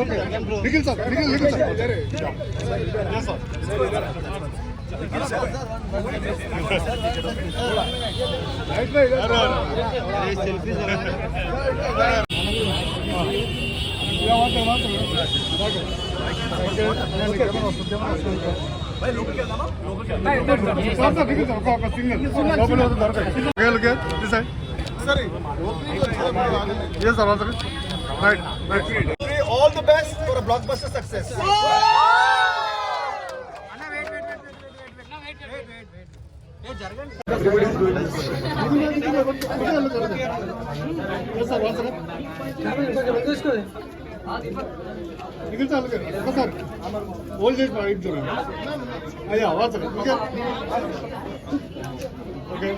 Nikhil sir Nikhil Nikhil sir. Sir right right all the best for a blockbuster success. Nikhil sir ఒకసారి hold చేసి right చూడండి అయ్యా watch ఇంకా okay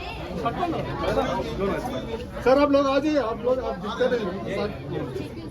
sir आप लोग आ जाइए आप लोग आप दिखते नहीं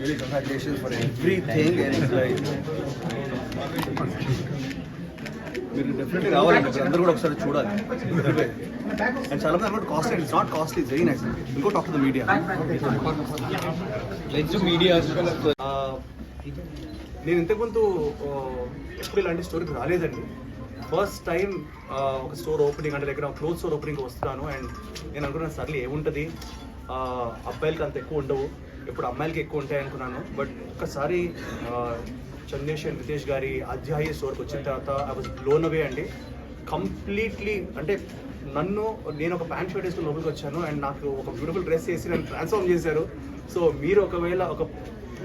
really congratulations for everything and it's like మీరు డెఫినెట్లీ రావాలండి మీరు అందరూ కూడా ఒకసారి చూడాలి. అండ్ చాలా మంది అనుకుంటే costly it's not costly very nice ఇంకో talk to the media media నేను ఇంతకుముందు ఎప్పుడు ఇలాంటి స్టోరీకి రాలేదండి. ఫస్ట్ టైం ఒక స్టోర్ ఓపెనింగ్ అంటే దగ్గర క్లోజ్ స్టోర్ ఓపెనింగ్ వస్తాను అండ్ నేను అనుకున్నాను సర్లే ఏముంటుంది? అబ్బాయిలకి అంత ఎక్కువ ఉండవు. ఇప్పుడు అమ్మాయిలకి ఎక్కువ ఉంటాయి అనుకున్నాను బట్ ఒక్కసారి ఆ, చందేష్ అండ్ నితేష్ గారి అధ్యాయ స్టోర్కి వచ్చిన తర్వాత ఐ వాజ్ లోన్ అవే అండి. కంప్లీట్లీ అంటే నన్ను నేను ఒక ప్యాంట్ షర్ట్ వేసుకుని లోపలికి వచ్చాను అండ్ నాకు ఒక బ్యూటిఫుల్ డ్రెస్ వేసి నన్ను ట్రాన్స్ఫార్మ్ చేశారు. సో మీరు ఒకవేళ ఒక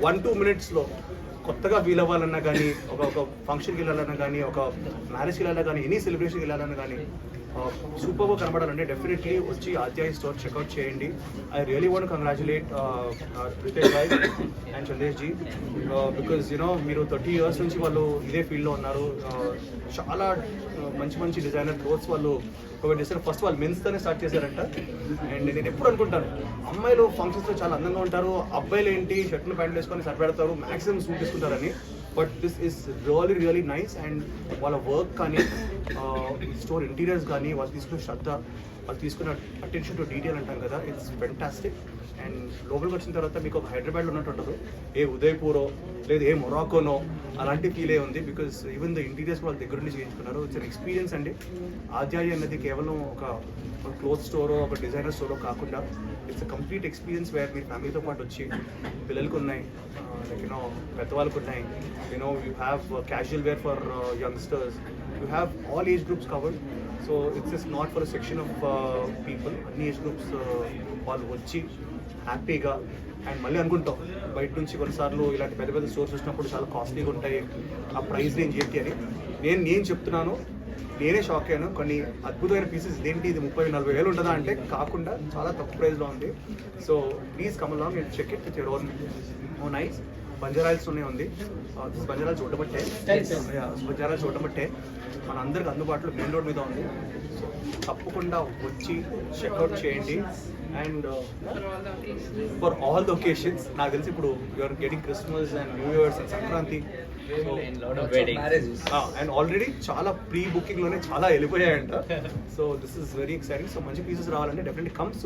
వన్ టూ మినిట్స్లో కొత్తగా ఫీల్ అవ్వాలన్నా కానీ ఒక ఒక ఫంక్షన్కి వెళ్ళాలన్నా కానీ ఒక మ్యారేజ్కి వెళ్ళాలన్నా కానీ ఎనీ సెలబ్రేషన్కి వెళ్ళాలన్నా కానీ సూపర్గా కనబడాలంటే డెఫినెట్లీ వచ్చి ఆధ్యాయ స్టోర్ చెక్అవుట్ చేయండి. I really want congratulate Ritesh bhai and Chandesh ji because you know మీరు థర్టీ ఇయర్స్ నుంచి వాళ్ళు ఇదే ఫీల్డ్లో ఉన్నారు. చాలా మంచి మంచి డిజైనర్ క్లోత్స్ వాళ్ళు ప్రొవైడ్ చేశారు. ఫస్ట్ వాళ్ళు మెన్స్తోనే స్టార్ట్ చేశారంట. అండ్ నేను ఎప్పుడు అనుకుంటాను అమ్మాయిలు ఫంక్షన్స్లో చాలా అందంగా ఉంటారు. అబ్బాయిలు ఏంటి షర్ట్లు ప్యాంట్లు వేసుకొని సరిపెడతారు మ్యాక్సిమం సూట్ తీసుకుంటారని but this is really really nice and వాళ్ళ వర్క్ కానీ స్టోర్ ఇంటీరియర్స్ కానీ వాళ్ళు తీసుకున్న శ్రద్ధ వాళ్ళు తీసుకున్న అటెన్షన్ టు డీటెయిల్ అంటాం కదా ఇట్స్ ఫెంటాస్టిక్ అండ్ లోపలికి వచ్చిన తర్వాత మీకు ఒక హైదరాబాద్లో ఉన్నట్టు ఏ ఉదయపూరో లేదు ఏ మొరాకోనో అలాంటి ఫీలే ఉంది. బికాస్ ఈవెన్ ద ఇంటీరియర్స్ వాళ్ళ దగ్గర నుంచి చేయించుకున్నారు. ఇట్స్ అన్ ఎక్స్పీరియన్స్ అండి. ఆధ్యాయ అనేది కేవలం ఒక క్లోత్ స్టోరో ఒక డిజైనర్ స్టోరో కాకుండా it's a complete experience where మీ ఫ్యామిలీతో పాటు వచ్చి పిల్లలకు ఉన్నాయి లైక్ యూనో పెద్దవాళ్ళకు ఉన్నాయి. You know you have casual wear for youngsters you have all age groups covered so it's is not for section of people అన్ని ఏజ్ గ్రూప్స్ uh, వాళ్ళు వచ్చి హ్యాపీగా అండ్ మళ్ళీ అనుకుంటాం బయట నుంచి కొన్నిసార్లు ఇలాంటి పెద్ద పెద్ద స్టోర్స్ వచ్చినప్పుడు చాలా కాస్ట్లీగా ఉంటాయి ఆ ప్రైస్ రేంజ్ ఏంటి అని. నేను నేను చెప్తున్నాను నేనే షాక్ అయ్యాను కొన్ని అద్భుతమైన పీసెస్ ఇదేంటి? ఇది ముప్పై నలభై వేలు ఉంటుందా అంటే కాకుండా చాలా తక్కువ ప్రైస్లో ఉంది. So please come along check it with your own oh nice బంజారాయిల్స్లోనే ఉంది. బంజారాలు చూడబట్టే బంజారాలు చూడబట్టే మన అందరికి అందుబాటులో మెయిన్ రోడ్ మీద ఉంది. తప్పకుండా వచ్చి చెక్అవుట్ చేయండి. And for all the occasions నాకు తెలిసి ఇప్పుడు you're getting Christmas and new years and Sankranti and already చాలా ప్రీ బుకింగ్లోనే చాలా వెళ్ళిపోయాయంట. So this is very exciting so మంచి పీసెస్ రావాలంటే definitely comes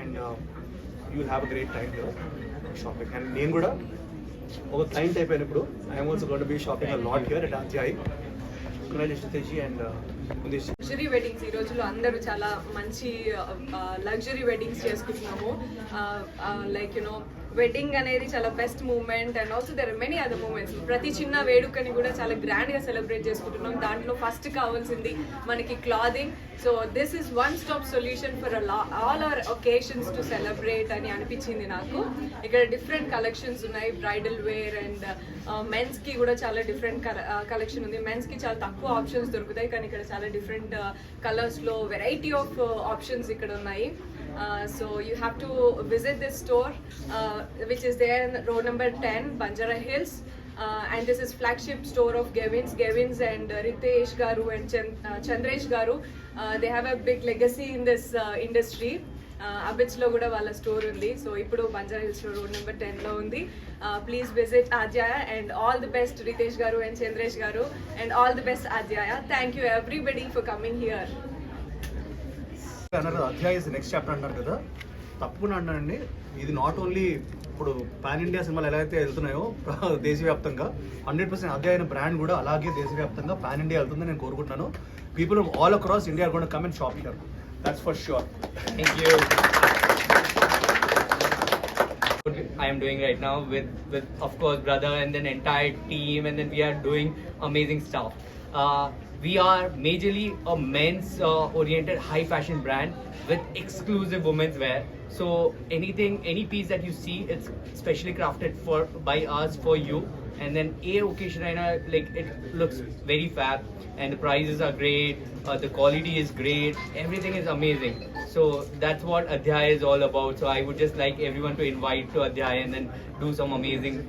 and you have a great time shopping and నేను కూడా ఒక క్లయింట్ అయిపోయాను ఇప్పుడు I'm also got be shopping a lot here at RGI congratulation Teji and luxury weddings ఈ రోజుల్లో అందరూ చాలా మంచి uh, uh, లగ్జరీ వెడ్డింగ్స్ చేసుకుంటున్నాము. Uh, లైక్ యునో వెడ్డింగ్ అనేది చాలా best moment and also there many other moments ప్రతి చిన్న వేడుకని కూడా చాలా గ్రాండ్గా సెలబ్రేట్ చేసుకుంటున్నాం. దాంట్లో ఫస్ట్ కావాల్సింది మనకి clothing so this is one stop solution for all our occasions to celebrate అని అనిపించింది నాకు. ఇక్కడ డిఫరెంట్ కలెక్షన్స్ ఉన్నాయి. బ్రైడల్ వేర్ అండ్ మెన్స్కి కూడా చాలా డిఫరెంట్ కలెక్షన్ uh, ఉంది. మెన్స్కి చాలా తక్కువ ఆప్షన్స్ దొరుకుతాయి. కానీ ఇక్కడ చాలా డిఫరెంట్ కలర్స్లో వెరైటీ ఆఫ్ ఆప్షన్స్ ఇక్కడ ఉన్నాయి. So you have to visit this store which is there road number ten Banjara Hills Uh, and this is flagship store of Gavins. Gavins and uh, Ritesh Garu and Chan- uh, Chandresh Garu. Uh, they have a big legacy in this uh, industry. Uh, అబిట్స్లో కూడా వాళ్ళ store ఉంది so ఇప్పుడు Banjara hills road number టెన్లో ఉంది please visit Adhyaya and all the best Ritesh garu and Chandresh garu and all the best Adhyaya thank you everybody for coming here అన్నారు. Adhyaya next chapter అంటారు కదా. తప్పకుండా అంటానండి ఇది నాట్ ఓన్లీ ఇప్పుడు పాన్ ఇండియా సినిమాలు ఎలా అయితే వెళ్తున్నాయో దేశవ్యాప్తంగా హండ్రెడ్ పర్సెంట్ అధ్యయన బ్రాండ్ కూడా అలాగే దేశవ్యాప్తంగా పాన్ ఇండియా వెళ్తుందని నేను కోరుకుంటున్నాను. పీపుల్ ఆల్ అక్రాస్ ఇండియా కూడా come and shop here that's for sure thank you I am doing right now with, with of course brother and then entire team and then we are doing amazing stuff. Uh, we are majorly a men's uh, oriented high fashion brand with exclusive women's wear. So anything, any piece that you see, it's specially crafted for by us for you. And then a occasion, I know like it looks very fab, and the prices are great. Uh, the quality is great. Everything is amazing. So that's what Adhyay is all about. So I would just like everyone to invite to Adhyay and then do some amazing